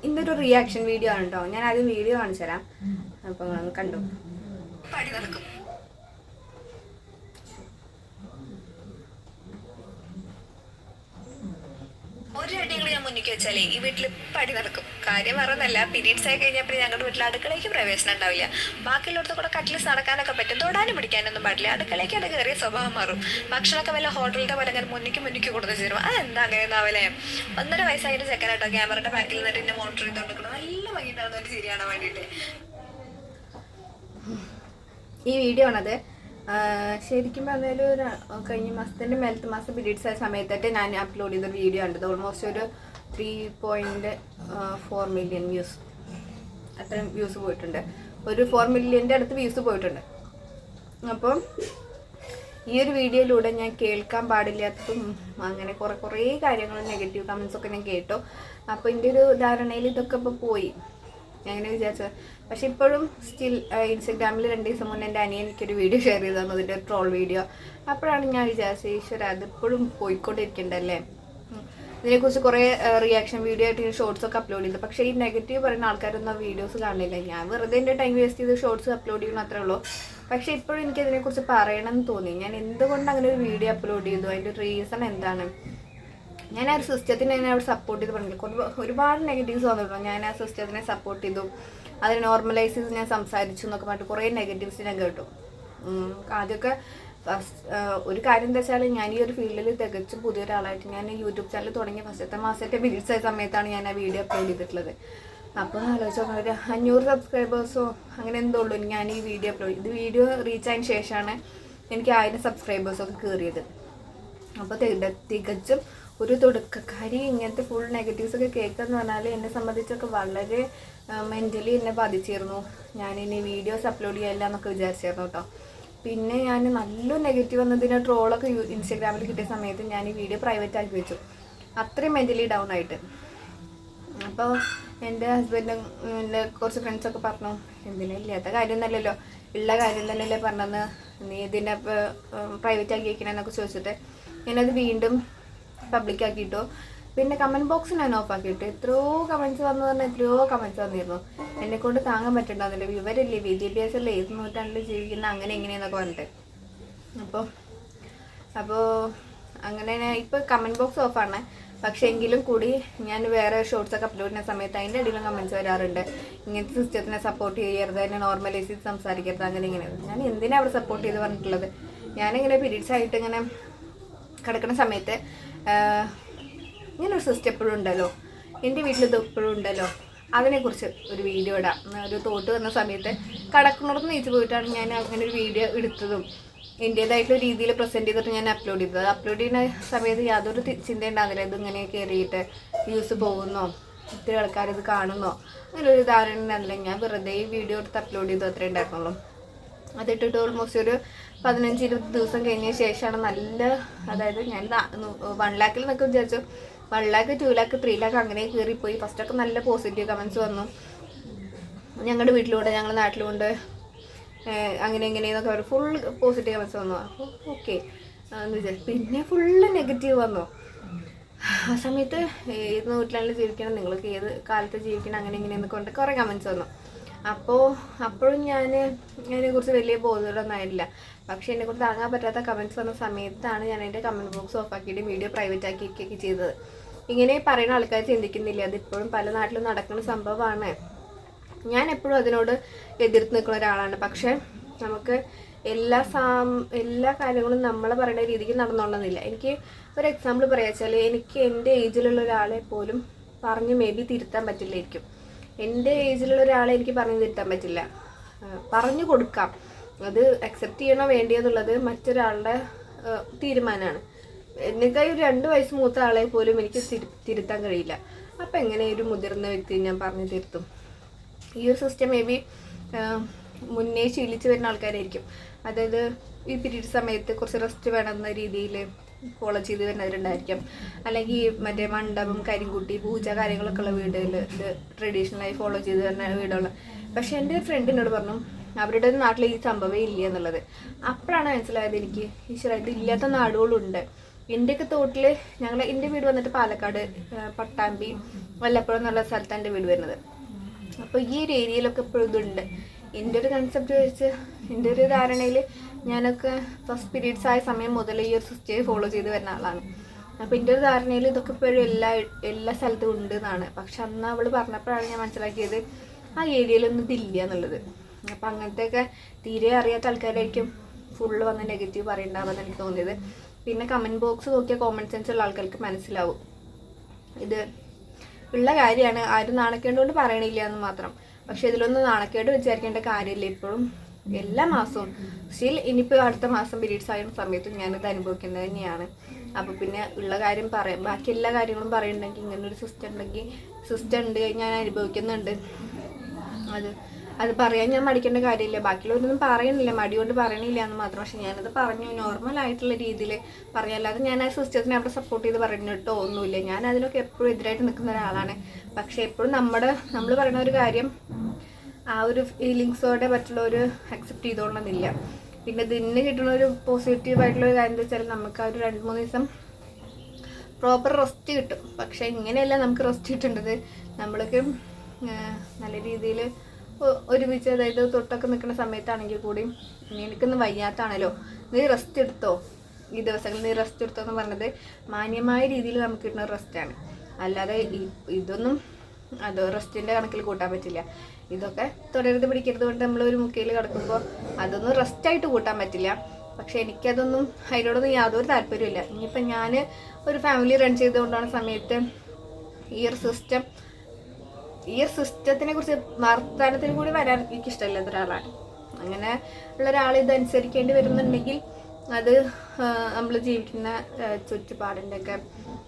ഇതിന്റെ ഒരു reaction video ആണ് കേട്ടോ ഞാൻ ആദ്യം വീഡിയോ കാണിച്ചു തരാം നിങ്ങളൊന്ന് കണ്ടു? പടി നടക്കും ഒരു ഞാൻ വെച്ചാലേ ഈ വീട്ടിൽ പടി നടക്കും. കാര്യം പറഞ്ഞല്ല പീരീഡ്സ് ആയി കഴിഞ്ഞപ്പോൾ ഞങ്ങളുടെ വീട്ടിൽ അടുക്കളയ്ക്ക് പ്രവേശനം ഉണ്ടാവില്ല. ബാക്കിയുള്ളടത്ത് കൂടെ കട്ടിലിസ് നടക്കാനൊക്കെ പറ്റും. തൊടാനും പിടിക്കാനൊന്നും പാടില്ല. അടുക്കളയ്ക്ക് അത് കയറിയ സ്വഭാവം മാറും. ഭക്ഷണമൊക്കെ വല്ല ഹോട്ടലിന്റെ പോലെ അങ്ങനെ മുന്നിക്ക് മുന്നിക്ക് കൊടുത്തു ചേരും എന്താ അങ്ങനെ ഒന്നാവല്ലേ ഒന്നര വയസ്സായിട്ട് ചെക്കനാട്ടോ ക്യാമറയുടെ ബാക്കിൽ നിന്നിട്ട് എന്നെ മോണിറ്റർ ചെയ്തോണ്ടിരിക്കണം നല്ല ഭംഗിയുണ്ടാകുന്ന ഒരു ശരിയാണ് ഈ വീഡിയോ ആണത്. ശരിക്കും പറഞ്ഞാൽ ഒരു കഴിഞ്ഞ മാസത്തിന്റെ മേലത്തെ മാസം പീരീഡ്സ് ആയ സമയത്തായിട്ട് ഞാൻ അപ്ലോഡ് ചെയ്ത വീഡിയോ ഉണ്ട് ഓൾമോസ്റ്റ് ഒരു three point four million views അത്രയും വ്യൂസ് പോയിട്ടുണ്ട്. ഒരു ഫോർ മില്യന്റെ അടുത്ത് വ്യൂസ് പോയിട്ടുണ്ട്. അപ്പം ഈ ഒരു വീഡിയോയിലൂടെ ഞാൻ കേൾക്കാൻ പാടില്ലാത്തതും അങ്ങനെ കുറേ കുറേ കാര്യങ്ങൾ നെഗറ്റീവ് കമൻസ് ഒക്കെ ഞാൻ കേട്ടു. അപ്പോൾ എന്റെ ഒരു ധാരണയിൽ ഇതൊക്കെ ഇപ്പോൾ പോയി. ഞാൻ അങ്ങനെ വിചാരിച്ചത്. പക്ഷെ ഇപ്പോഴും സ്റ്റിൽ ഇൻസ്റ്റഗ്രാമിൽ രണ്ട് ദിവസം മുന്നേ എന്റെ അനിയൻ എനിക്കൊരു വീഡിയോ ഷെയർ ചെയ്ത് തന്നു. അതിന്റെ ട്രോൾ വീഡിയോ അപ്പോഴാണ് ഞാൻ വിചാരിച്ചത് ഈശ്വര അതിപ്പോഴും പോയിക്കൊണ്ടിരിക്കണ്ടല്ലേ. ഇതിനെക്കുറിച്ച് കുറേ റിയാക്ഷൻ വീഡിയോ ആയിട്ട് ഷോർട്സ് ഒക്കെ അപ്ലോഡ് ചെയ്തു. പക്ഷേ ഈ നെഗറ്റീവ് പറയുന്ന ആൾക്കാരൊന്നും വീഡിയോസ് കാണില്ല. ഞാൻ വെറുതെ എന്റെ ടൈം വേസ്റ്റ് ചെയ്ത് ഷോർട്സ് അപ്ലോഡ് ചെയ്യണം അത്രേ ഉള്ളൂ. പക്ഷേ ഇപ്പോഴും എനിക്ക് ഇതിനെക്കുറിച്ച് പറയണം എന്ന് തോന്നി. ഞാൻ എന്തുകൊണ്ട് അങ്ങനെ ഒരു വീഡിയോ അപ്ലോഡ് ചെയ്തു? അതിന്റെ റീസൺ എന്താണ്? ഞാൻ ആ ഒരു സിസ്റ്റത്തിനെ ഞാൻ അവിടെ സപ്പോർട്ട് ചെയ്ത് പറഞ്ഞില്ല കുറേ ഒരുപാട് നെഗറ്റീവ്സ് വന്നിട്ടുണ്ട്. ഞാൻ ആ സിസ്റ്റത്തിനെ സപ്പോർട്ട് ചെയ്തു. അതിന് നോർമലൈസ് ചെയ്ത് ഞാൻ സംസാരിച്ചു എന്നൊക്കെ പറഞ്ഞിട്ട് കുറേ നെഗറ്റീവ്സ് ഞാൻ കേട്ടു. ആദ്യമൊക്കെ ഫസ്റ്റ് ഒരു കാര്യം എന്താ വെച്ചാൽ ഞാൻ ഈ ഒരു ഫീൽഡിൽ തികച്ചും പുതിയൊരാളായിട്ട് ഞാൻ യൂട്യൂബ് ചാനൽ തുടങ്ങിയ ഫസ്റ്റത്തെ മാസത്തെ പീരീഡ്സ് ആയ സമയത്താണ് ഞാൻ ആ വീഡിയോ അപ്ലോഡ് ചെയ്തിട്ടുള്ളത്. അപ്പോൾ ആലോചിച്ച് ഒരു അഞ്ഞൂറ് സബ്സ്ക്രൈബേഴ്സോ അങ്ങനെ എന്തോ ഉള്ളൂ ഞാൻ ഈ വീഡിയോ അപ്ലോഡ് ഇത് വീഡിയോ റീച്ച് ആയതിന് ശേഷമാണ് എനിക്ക് ആയിരം സബ്സ്ക്രൈബേഴ്സൊക്കെ കയറിയത് അപ്പോൾ തികച്ചും ഒരു തുടക്കക്കാരി ഇങ്ങനത്തെ ഫുൾ നെഗറ്റീവ്സ് ഒക്കെ കേൾക്കുക എന്ന് പറഞ്ഞാൽ എന്നെ സംബന്ധിച്ചൊക്കെ വളരെ മെന്റലി എന്നെ ബാധിച്ചിരുന്നു. ഞാൻ ഇനി വീഡിയോസ് അപ്ലോഡ് ചെയ്യാമല്ല എന്നൊക്കെ വിചാരിച്ചിരുന്നു കേട്ടോ പിന്നെ ഞാൻ നല്ല നെഗറ്റീവ് വന്നതിന് ട്രോളൊക്കെ ഇൻസ്റ്റാഗ്രാമിൽ കിട്ടിയ സമയത്ത് ഞാൻ ഈ വീഡിയോ പ്രൈവറ്റ് ആക്കി വെച്ചു. അത്രയും മെന്റലി ഡൗൺ ആയിട്ട്. അപ്പോൾ എന്റെ ഹസ്ബൻഡും എന്റെ കുറച്ച് ഫ്രണ്ട്സൊക്കെ പറഞ്ഞു എന്തിനാ ഇല്ലാത്ത കാര്യമൊന്നുമല്ലല്ലോ ഉള്ള കാര്യം തന്നെയല്ലേ പറഞ്ഞെന്ന് നീ ഇതിനെ പ്രൈവറ്റ് ആക്കി വയ്ക്കണമെന്നൊക്കെ ചോദിച്ചിട്ട് ഞാനത് വീണ്ടും പബ്ലിക് ആക്കിയിട്ടു. പിന്നെ കമന്റ് ബോക്സ് ഞാൻ ഓഫ് ആക്കിയിട്ട്. എത്രയോ കമന്റ്സ് വന്നു പറഞ്ഞാൽ എത്രയോ കമന്റ്സ് വന്നിരുന്നു. എന്നെ കൊണ്ട് താങ്ങാൻ പറ്റുന്നുണ്ടാവില്ല വിവരമില്ലേ? വിദ്യാഭ്യാസമല്ലേ ഏത് നൂറ്റാണ്ടിൽ ജീവിക്കുന്ന അങ്ങനെ എങ്ങനെയെന്നൊക്കെ പറഞ്ഞിട്ട്. അപ്പോൾ അപ്പോൾ അങ്ങനെ ഇപ്പോൾ കമന്റ് ബോക്സ് ഓഫാണ് പക്ഷേ എങ്കിലും കൂടി ഞാൻ വേറെ ഷോർട്സ് ഒക്കെ അപ്ലോഡ് ചെയ്യുന്ന സമയത്ത് അതിന്റെ ഇടയിലും കമന്റ്സ് വരാറുണ്ട്. ഇങ്ങനത്തെ സിസ്റ്റത്തിനെ സപ്പോർട്ട് ചെയ്യരുത് എന്നെ നോർമലൈസ് ചെയ്ത് സംസാരിക്കരുത് അങ്ങനെ ഇങ്ങനെ. ഞാൻ എന്തിനാണ് അവിടെ സപ്പോർട്ട് ചെയ്ത് പറഞ്ഞിട്ടുള്ളത്? ഞാനിങ്ങനെ പീരീഡ്സ് ആയിട്ട് ഇങ്ങനെ കിടക്കുന്ന സമയത്ത് ഇങ്ങനൊരു സിസ്റ്റം എപ്പോഴും ഉണ്ടല്ലോ. എന്റെ വീട്ടിൽ ഇത് എപ്പോഴും ഉണ്ടല്ലോ. അതിനെക്കുറിച്ച് ഒരു വീഡിയോ ഇടാം. ഒരു തോട്ട് വന്ന സമയത്ത് കടക്കുന്നിടത്ത് നീച്ച് പോയിട്ടാണ് ഞാൻ അങ്ങനെ ഒരു വീഡിയോ എടുത്തതും. എന്റേതായിട്ടുള്ള രീതിയിൽ പ്രസന്റ് ചെയ്തിട്ട് ഞാൻ അപ്ലോഡ് ചെയ്തത്. അപ്ലോഡ് ചെയ്യുന്ന സമയത്ത് യാതൊരു ചിന്ത ഉണ്ടാകുന്നില്ല ഇതിങ്ങനെ കയറിയിട്ട് വ്യൂസ് പോകുന്നോ ഒത്തിരി ആൾക്കാർ ഇത് കാണുന്നോ അങ്ങനെ ഒരു ധാരണ ഉണ്ടായിരുന്നില്ല ഞാൻ വെറുതെ ഈ വീഡിയോ എടുത്ത് അപ്ലോഡ് ചെയ്തു അത്രേ ഉണ്ടായിരുന്നുള്ളൂ അതിട്ടിട്ട് ഓൾമോസ്റ്റ് ഒരു പതിനഞ്ച് ഇരുപത് ദിവസം കഴിഞ്ഞ ശേഷമാണ് നല്ല അതായത് ഞാൻ വൺ ലാക്കിൽ നിന്നൊക്കെ വിചാരിച്ചു. One lakh two lakh three lakh അങ്ങനെ കയറിപ്പോയി ഫസ്റ്റൊക്കെ നല്ല പോസിറ്റീവ് കമൻസ് വന്നു. ഞങ്ങളുടെ വീട്ടിലൂടെ ഞങ്ങളുടെ നാട്ടിലുണ്ട് അങ്ങനെ എങ്ങനെയെന്നൊക്കെ പറയും ഫുൾ പോസിറ്റീവ് കമൻസ് വന്നു. അപ്പോൾ ഓക്കെ എന്ന് വിചാരിച്ചു പിന്നെ ഫുള്ള് നെഗറ്റീവ് വന്നു. ആ സമയത്ത് ഏത് നൂറ്റിലാണ് ജീവിക്കണം നിങ്ങൾക്ക് ഏത് കാലത്ത് ജീവിക്കണം അങ്ങനെ ഇങ്ങനെയെന്നൊക്കെ കൊണ്ട് കുറേ കമൻസ് വന്നു. അപ്പോൾ അപ്പോഴും ഞാൻ അതിനെക്കുറിച്ച് വലിയ ബോധമൊന്നും ആയിട്ടില്ല. പക്ഷേ എന്നെക്കുറിച്ച് താങ്ങാൻ പറ്റാത്ത കമൻസ് വന്ന സമയത്താണ് ഞാൻ എന്റെ കമന്റ് ബോക്സ് ഓഫ് ആക്കിയിട്ട് വീഡിയോ പ്രൈവറ്റ് ആക്കിയൊക്കെ ചെയ്തത്. ഇങ്ങനെ പറയുന്ന ആൾക്കാർ ചിന്തിക്കുന്നില്ല. അതിപ്പോഴും പല നാട്ടിലും നടക്കുന്ന സംഭവമാണ്. ഞാൻ എപ്പോഴും അതിനോട് എതിർത്ത് നിൽക്കുന്ന ഒരാളാണ്. പക്ഷേ നമുക്ക് എല്ലാ സാം എല്ലാ കാര്യങ്ങളും നമ്മൾ പറയുന്ന രീതിക്ക് നടന്നോളന്നില്ല എനിക്ക് ഒരു എക്സാമ്പിൾ പറയാച്ചാൽ എനിക്ക് എന്റെ ഏജിലുള്ള ഒരാളെ പോലും പറഞ്ഞ് മേ ബി തിരുത്താൻ പറ്റില്ലായിരിക്കും. എന്റെ ഏജിലുള്ള ഒരാളെ എനിക്ക് പറഞ്ഞു തിരുത്താൻ പറ്റില്ല. പറഞ്ഞു കൊടുക്കാം. അത് അക്സെപ്റ്റ് ചെയ്യണോ വേണ്ടിയെന്നുള്ളത് മറ്റൊരാളുടെ തീരുമാനമാണ്. എന്നെക്കായി ഒരു രണ്ട് വയസ്സ് മൂത്ത ആളെ പോലും എനിക്ക് തിരു- തിരുത്താൻ കഴിയില്ല. അപ്പം എങ്ങനെ ഒരു മുതിർന്ന വ്യക്തി ഞാൻ പറഞ്ഞു തിരുത്തും? ഈ ഒരു സിസ്റ്റം മേ ബി മുന്നേ ശീലിച്ച് വരുന്ന ആൾക്കാരായിരിക്കും. അതായത് ഈ പിരീഡ് സമയത്ത് കുറച്ച് റെസ്റ്റ് വേണമെന്ന രീതിയിൽ ഫോളോ ചെയ്ത് വരുന്നവരുണ്ടായിരിക്കാം. അല്ലെങ്കിൽ മറ്റേ മണ്ഡപം കരിങ്കുട്ടി പൂജ കാര്യങ്ങളൊക്കെ ഉള്ള വീടുകൾ ഇത് ട്രഡീഷണലായി ഫോളോ ചെയ്ത് വരുന്ന വീടുകൾ പക്ഷെ എന്റെ ഒരു പറഞ്ഞു അവരുടെ നാട്ടിൽ ഈ സംഭവം ഇല്ല എന്നുള്ളത്. അപ്പോഴാണ് മനസ്സിലായത് എനിക്ക് ഈശ്വരായിട്ട് ഇല്ലാത്ത നാടുകളുണ്ട്. എന്റെയൊക്കെ തോട്ടിൽ ഞങ്ങൾ എന്റെ വീട് വന്നിട്ട് പാലക്കാട് പട്ടാമ്പി വല്ലപ്പുഴം എന്നുള്ള സ്ഥലത്താണ് എന്റെ വീട് വരുന്നത്. അപ്പോൾ ഈ ഒരു ഏരിയയിലൊക്കെ ഇപ്പോഴും ഇതുണ്ട്. എന്റെ ഒരു കൺസെപ്റ്റ് വെച്ച് എന്റെ ഒരു ധാരണയിൽ ഞാനൊക്കെ ഫസ്റ്റ് പീരീഡ്സ് ആയ സമയം മുതൽ ഈ ഒരു സിസ്റ്റേ ഫോളോ ചെയ്ത് വരുന്ന ആളാണ്. അപ്പം എന്റെ ഒരു ധാരണയിൽ ഇതൊക്കെ ഇപ്പോഴും എല്ലാ എല്ലാ സ്ഥലത്തും ഉണ്ട് എന്നാണ്. പക്ഷെ അന്ന് അവൾ പറഞ്ഞപ്പോഴാണ് ഞാൻ മനസ്സിലാക്കിയത് ആ ഏരിയയിലൊന്നും ഇതില്ല എന്നുള്ളത്. അപ്പം അങ്ങനത്തെയൊക്കെ തീരെ അറിയാത്ത ആൾക്കാരായിരിക്കും ഫുള്ള് വന്ന് നെഗറ്റീവ് പറയണ്ടാവുമെന്ന് എനിക്ക് തോന്നിയത്. പിന്നെ കമന്റ് ബോക്സ് നോക്കിയാൽ കോമൺ സെൻസ് ഉള്ള ആൾക്കാർക്ക് മനസ്സിലാവും. ഇത് ഉള്ള കാര്യമാണ്. ആരും നാണക്കേണ്ടതുകൊണ്ട് പറയണില്ല എന്ന് മാത്രം. പക്ഷെ ഇതിലൊന്നും നാണക്കേട് വിചാരിക്കേണ്ട കാര്യമില്ല ഇപ്പോഴും എല്ലാ മാസവും. സ്റ്റിൽ ഇനിയിപ്പോൾ അടുത്ത മാസം പീരീഡ്സ് സമയത്തും ഞാനിത് അനുഭവിക്കുന്നത് തന്നെയാണ്. അപ്പോൾ പിന്നെ ഉള്ള കാര്യം പറയാം ബാക്കി എല്ലാ കാര്യങ്ങളും പറയുന്നുണ്ടെങ്കിൽ ഇങ്ങനൊരു സിസ്റ്റം ഉണ്ടെങ്കിൽ സിസ്റ്റം ഉണ്ട് ഞാൻ അനുഭവിക്കുന്നുണ്ട്. അത് അത് പറയാൻ ഞാൻ മടിക്കേണ്ട കാര്യമില്ല. ബാക്കിയുള്ളവരൊന്നും പറയണില്ല. മടി കൊണ്ട് പറയണില്ല എന്ന് മാത്രം. പക്ഷെ ഞാനത് പറഞ്ഞു. നോർമൽ ആയിട്ടുള്ള രീതിയിൽ പറയാല്ലാതെ ഞാൻ ആ സിസ്റ്റത്തിനെ അവിടെ സപ്പോർട്ട് ചെയ്ത് പറഞ്ഞിട്ടോ ഒന്നുമില്ല. ഞാൻ അതിനൊക്കെ എപ്പോഴും എതിരായിട്ട് നിൽക്കുന്ന ഒരാളാണ്. പക്ഷെ എപ്പോഴും നമ്മുടെ നമ്മൾ പറയുന്ന ഒരു കാര്യം ആ ഒരു ഫീലിങ്സോടെ മറ്റുള്ളവർ അക്സെപ്റ്റ് ചെയ്തോളണമെന്നില്ല. പിന്നെ ഇതിന് കിട്ടുന്ന ഒരു പോസിറ്റീവ് ആയിട്ടുള്ള ഒരു കാര്യം എന്താ വെച്ചാൽ നമുക്ക് ആ ഒരു രണ്ട് മൂന്ന് ദിവസം പ്രോപ്പർ റെസ്റ്റ് കിട്ടും. പക്ഷെ ഇങ്ങനെയല്ല നമുക്ക് റെസ്റ്റ് കിട്ടേണ്ടത്. നമ്മൾക്ക് നല്ല രീതിയിൽ ഒരുമിച്ച് അതായത് തൊട്ടൊക്കെ നിൽക്കുന്ന സമയത്താണെങ്കിൽ കൂടി എനിക്കൊന്ന് വയ്യാത്താണല്ലോ. നീ റെസ്റ്റ് എടുത്തോ? ഈ ദിവസങ്ങളിൽ നീ റെസ്റ്റ് എടുത്തോ എന്ന് പറഞ്ഞത് മാന്യമായ രീതിയിൽ നമുക്ക് കിട്ടുന്ന റെസ്റ്റാണ് അല്ലാതെ ഇതൊന്നും അത് റെസ്റ്റിന്റെ കണക്കിൽ കൂട്ടാൻ പറ്റില്ല. ഇതൊക്കെ തുടരുത് പിടിക്കരുത് കൊണ്ട് നമ്മൾ ഒരു മുക്കയിൽ കിടക്കുമ്പോൾ അതൊന്നും റെസ്റ്റായിട്ട് കൂട്ടാൻ പറ്റില്ല. പക്ഷെ എനിക്കതൊന്നും അതിനോടൊന്നും യാതൊരു താല്പര്യമില്ല ഇനിയിപ്പോൾ ഞാൻ ഒരു ഫാമിലി റൺ ചെയ്തുകൊണ്ടാണ് സമയത്ത് ഈ ഒരു സിസ്റ്റം ഈ ഒരു സിസ്റ്റത്തിനെ കുറിച്ച് വർത്തമാനത്തിന് കൂടി വരാൻ എനിക്ക് ഇഷ്ടമില്ലാത്ത ഒരാളാണ്. അങ്ങനെ ഉള്ള ഒരാൾ ഇതനുസരിക്കേണ്ടി വരുന്നുണ്ടെങ്കിൽ അത് നമ്മൾ ജീവിക്കുന്ന ആ, ചുറ്റുപാടിന്റെ ഒക്കെ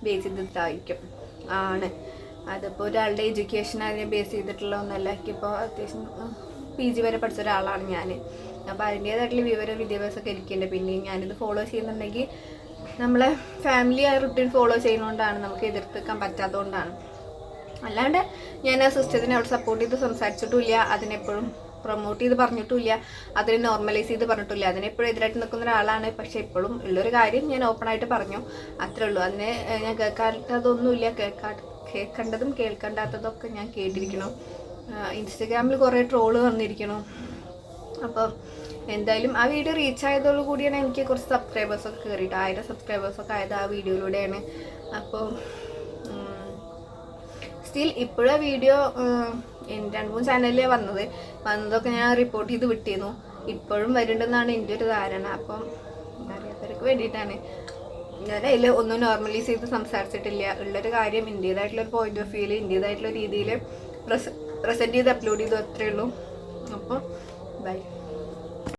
ബേസ് ചെയ്തിട്ടായിരിക്കും ആണ്. അതിപ്പോൾ ഒരാളുടെ എഡ്യൂക്കേഷൻ അതിനെ ബേസ് ചെയ്തിട്ടുള്ള ഒന്നല്ല. എനിക്കിപ്പോൾ അത്യാവശ്യം പി ജി വരെ പഠിച്ച ഒരാളാണ് ഞാൻ അപ്പോൾ അതിന്റേതായിട്ടുള്ള വിവരം വിദ്യാഭ്യാസമൊക്കെ എനിക്കുണ്ട്. പിന്നെ ഞാനിത് ഫോളോ ചെയ്യുന്നുണ്ടെങ്കിൽ നമ്മളെ ഫാമിലി ആ റുട്ടീൻ ഫോളോ ചെയ്യുന്നതുകൊണ്ടാണ് നമുക്ക് എതിർത്തിക്കാൻ പറ്റാത്തതുകൊണ്ടാണ്. അല്ലാണ്ട് ഞാൻ ആ സിസ്റ്റത്തിനെ അവിടെ സപ്പോർട്ട് ചെയ്ത് സംസാരിച്ചിട്ടുമില്ല അതിനെപ്പോഴും പ്രൊമോട്ട് ചെയ്ത് പറഞ്ഞിട്ടില്ല അതിനെ നോർമലൈസ് ചെയ്ത് പറഞ്ഞിട്ടില്ല അതിനെപ്പോഴും എതിരായിട്ട് നിൽക്കുന്ന ഒരാളാണ്. പക്ഷെ ഇപ്പോഴും ഉള്ളൊരു കാര്യം ഞാൻ ഓപ്പൺ ആയിട്ട് പറഞ്ഞു. അത്രേ ഉള്ളൂ. അതിനെ ഞാൻ കേൾക്കാത്തതൊന്നുമില്ല. കേൾക്കാ കേൾക്കേണ്ടതും കേൾക്കണ്ടാത്തതൊക്കെ ഞാൻ കേട്ടിരിക്കണം. ഇൻസ്റ്റഗ്രാമിൽ കുറേ ട്രോൾ വന്നിരിക്കണം. അപ്പം എന്തായാലും ആ വീഡിയോ റീച്ച് ആയതോടു കൂടിയാണ് എനിക്ക് കുറച്ച് സബ്സ്ക്രൈബേഴ്സൊക്കെ കയറിയിട്ട് ആയിരം സബ്സ്ക്രൈബേഴ്സൊക്കെ ആയത് ആ വീഡിയോയിലൂടെയാണ്. അപ്പോൾ സ്റ്റിൽ ഇപ്പോഴേ വീഡിയോ രണ്ട് മൂന്ന് ചാനലിലേ വന്നത്. വന്നതൊക്കെ ഞാൻ റിപ്പോർട്ട് ചെയ്ത് വിട്ടിരുന്നു. ഇപ്പോഴും വരുന്നുണ്ടെന്നാണ് എന്റെ ഒരു ധാരണ. അപ്പം അറിയാത്തവർക്ക് വേണ്ടിയിട്ടാണ്. ഞാൻ അതിൽ ഒന്നും നോർമലൈസ് ചെയ്ത് സംസാരിച്ചിട്ടില്ല. ഉള്ളൊരു കാര്യം എന്റേതായിട്ടുള്ള ഒരു പോയിന്റ് ഓഫ് വ്യൂവിൽ എന്റേതായിട്ടുള്ള രീതിയിൽ പ്രസന്റ് ചെയ്ത് അപ്ലോഡ് ചെയ്തു അത്രേ ഉള്ളൂ. അപ്പോൾ ബൈ